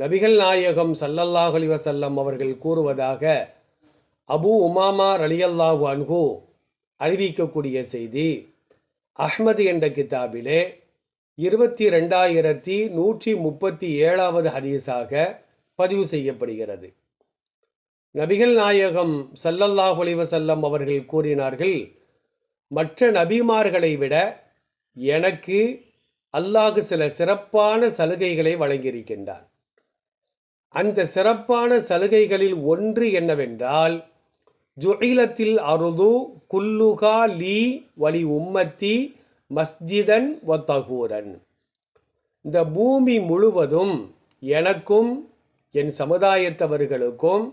நபிகள் நாயகம் சல்லல்லாஹு அலைஹி அவர்கள் கூறுவதாக அபு உமாமா ரலியல்லாஹு அன்ஹு அறிவிக்கக்கூடிய செய்தி. அஹ்மது என்ற கிதாபிலே இருபத்தி ரெண்டாயிரத்தி நூற்றி முப்பத்தி ஏழாவது ஹதீஸாக பதிவு செய்யப்படுகிறது. நபிகள் நாயகம் சல்லல்லாஹு அலிவசல்லம் அவர்கள் கூறினார்கள் மற்ற நபிமார்களை விட எனக்கு அல்லாஹ் சில சிறப்பான சலுகைகளை வழங்கியிருக்கின்றான். அந்த சிறப்பான சலுகைகளில் ஒன்று என்னவென்றால் ஜுஇலத்தில் அருது குல்லுகா லீ வலி உம்மத்தி மஸ்ஜிதன் ஒத்தகூரன் இந்த பூமி முழுவதும் எனக்கும் என் சமுதாயத்தவர்களுக்கும்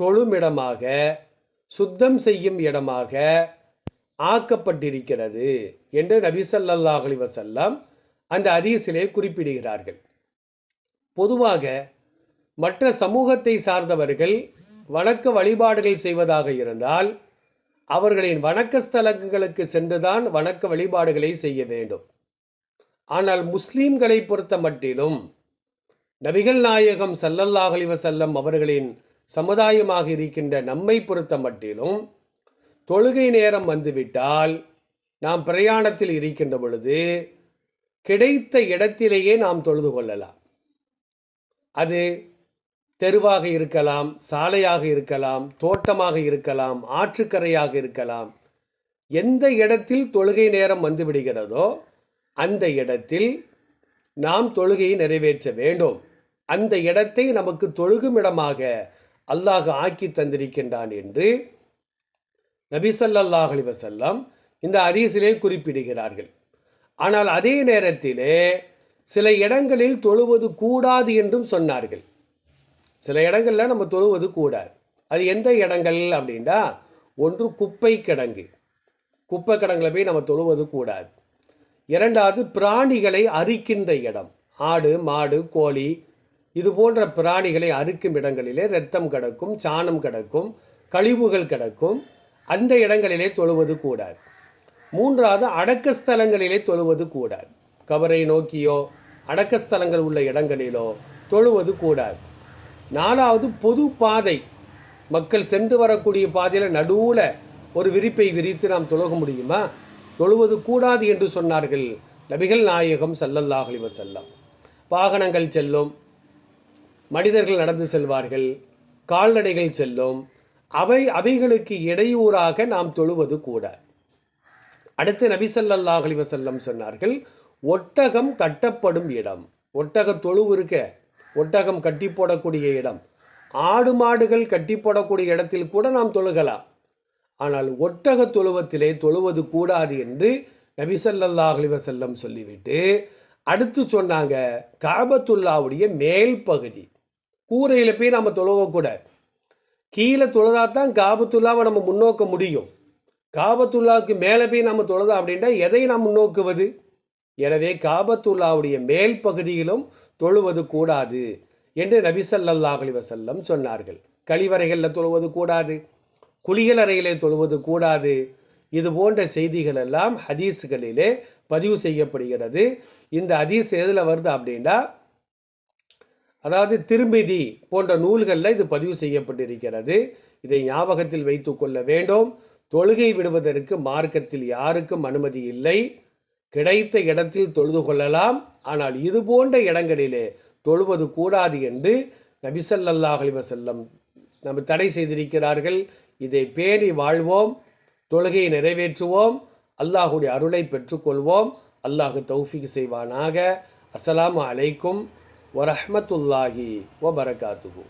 தொழுமிடமாக சுத்தம் செய்யும் இடமாக ஆக்கப்பட்டிருக்கிறது என்று நபி ஸல்லல்லாஹு அலைஹி அந்த அதீசிலே குறிப்பிடுகிறார்கள். பொதுவாக மற்ற சமூகத்தை சார்ந்தவர்கள் வணக்க வழிபாடுகள் செய்வதாக இருந்தால் அவர்களின் வணக்க ஸ்தலங்களுக்கு சென்றுதான் வணக்க வழிபாடுகளை செய்ய வேண்டும். ஆனால் முஸ்லீம்களை பொறுத்த மட்டிலும் நபிகள் நாயகம் சல்லல்லாஹ் அலைஹி அவர்களின் சமுதாயமாக இருக்கின்ற நம்மை பொறுத்த மட்டிலும் தொழுகை நேரம் வந்துவிட்டால் நாம் பிரயாணத்தில் இருக்கின்ற பொழுது கிடைத்த இடத்திலேயே நாம் தொழுது கொள்ளலாம். அது தெருவாக இருக்கலாம் சாலையாக இருக்கலாம் தோட்டமாக இருக்கலாம் ஆற்றுக்கரையாக இருக்கலாம். எந்த இடத்தில் தொழுகை நேரம் வந்துவிடுகிறதோ அந்த இடத்தில் நாம் தொழுகையை நிறைவேற்ற வேண்டும். அந்த இடத்தை நமக்கு தொழுகும் இடமாக அல்லாஹ் ஆக்கி தந்திருக்கின்றான் என்று நபிசல்லாஹ் ஸல்லல்லாஹு அலைஹி இந்த அரிசிலே குறிப்பிடுகிறார்கள். ஆனால் அதே நேரத்திலே சில இடங்களில் தொழுவது கூடாது என்றும் சொன்னார்கள். சில இடங்களில் நம்ம தொழுவது கூடாது. அது எந்த இடங்கள் அப்படின்னா ஒன்று குப்பை கிடங்கு. குப்பை கிடங்கில் போய் நம்ம தொழுவது கூடாது. இரண்டாவது பிராணிகளை அரிக்கின்ற இடம். ஆடு மாடு கோழி இது போன்ற பிராணிகளை அறுக்கும் இடங்களிலே ரத்தம் கிடக்கும் சாணம் கிடக்கும் கழிவுகள் கிடக்கும். அந்த இடங்களிலே தொழுவது கூடாது. மூன்றாவது அடக்க ஸ்தலங்களிலே தொழுவது கூடாது. கபரை நோக்கியோ அடக்க ஸ்தலங்கள் உள்ள இடங்களிலோ தொழுவது கூடாது. நாலாவது பொது பாதை. மக்கள் சென்று வரக்கூடிய பாதையில் நடுவில் ஒரு விரிப்பை விரித்து நாம் தொழுக முடியுமா? தொழுவது கூடாது என்று சொன்னார்கள் நபிகள் நாயகம் சல்லல்லாஹ் அலைஹி வாகனங்கள் செல்லும் மனிதர்கள் நடந்து செல்வார்கள் கால்நடைகள் செல்லும். அவை அவைகளுக்கு இடையூறாக நாம் தொழுவது கூடாது அடுத்து நபி சல்லல்லாஹலி வசல்லம் சொன்னார்கள் ஒட்டகம் கட்டப்படும் இடம். ஒட்டக தொழுவு இருக்க. ஒட்டகம் கட்டி போடக்கூடிய இடம். ஆடு மாடுகள் கட்டி போடக்கூடிய இடத்தில் கூட நாம் தொழுகலாம். ஆனால் ஒட்டக தொழுவத்திலே தொழுவது கூடாது என்று நபிசல்லா அலிவசல்லம் சொல்லிவிட்டு அடுத்து சொன்னாங்க காபத்துல்லாவுடைய மேல் பகுதி. கூரையில் போய் நம்ம தொழுவக்கூடாது கீழே தொழுதா தான் காபத்துல்லாவை நம்ம முன்னோக்க முடியும். காபத்துல்லாவுக்கு மேலே போய் நம்ம தொழுதா அப்படின்னா எதை நாம் முன்னோக்குவது? எனவே காபத்துல்லாவுடைய மேல் பகுதியிலும் தொழுவது கூடாது என்று நபி ஸல்லல்லாஹு சொன்னார்கள். கழிவறைகளில் தொழுவது கூடாது குளியலறைகளை தொழுவது கூடாது. இது போன்ற செய்திகள் எல்லாம் ஹதீஸுகளிலே பதிவு செய்யப்படுகிறது. இந்த ஹதீஸ் எதில் வருது அப்படின்னா அதாவது திருமிதி போன்ற நூல்களில் இது பதிவு செய்யப்பட்டிருக்கிறது. இதை ஞாபகத்தில் வைத்து கொள்ள வேண்டும். தொழுகை விடுவதற்கு மார்க்கத்தில் யாருக்கும் அனுமதி இல்லை. கிடைத்த இடத்தில் தொழுது கொள்ளலாம். ஆனால் இது போன்ற இடங்களிலே தொழுவது கூடாது என்று நபிசல்லாஹ் அலைஹி வஸல்லம் நம்ம தடை செய்திருக்கிறார்கள். இதை பேணி வாழ்வோம் தொழுகையை நிறைவேற்றுவோம் அல்லாஹுடைய அருளை பெற்றுக்கொள்வோம். அல்லாஹு தௌஃபிக் செய்வானாக. அஸ்லாம் அலைக்கும் வரஹ்மத்துல்லாஹி வபரகாத்துஹு.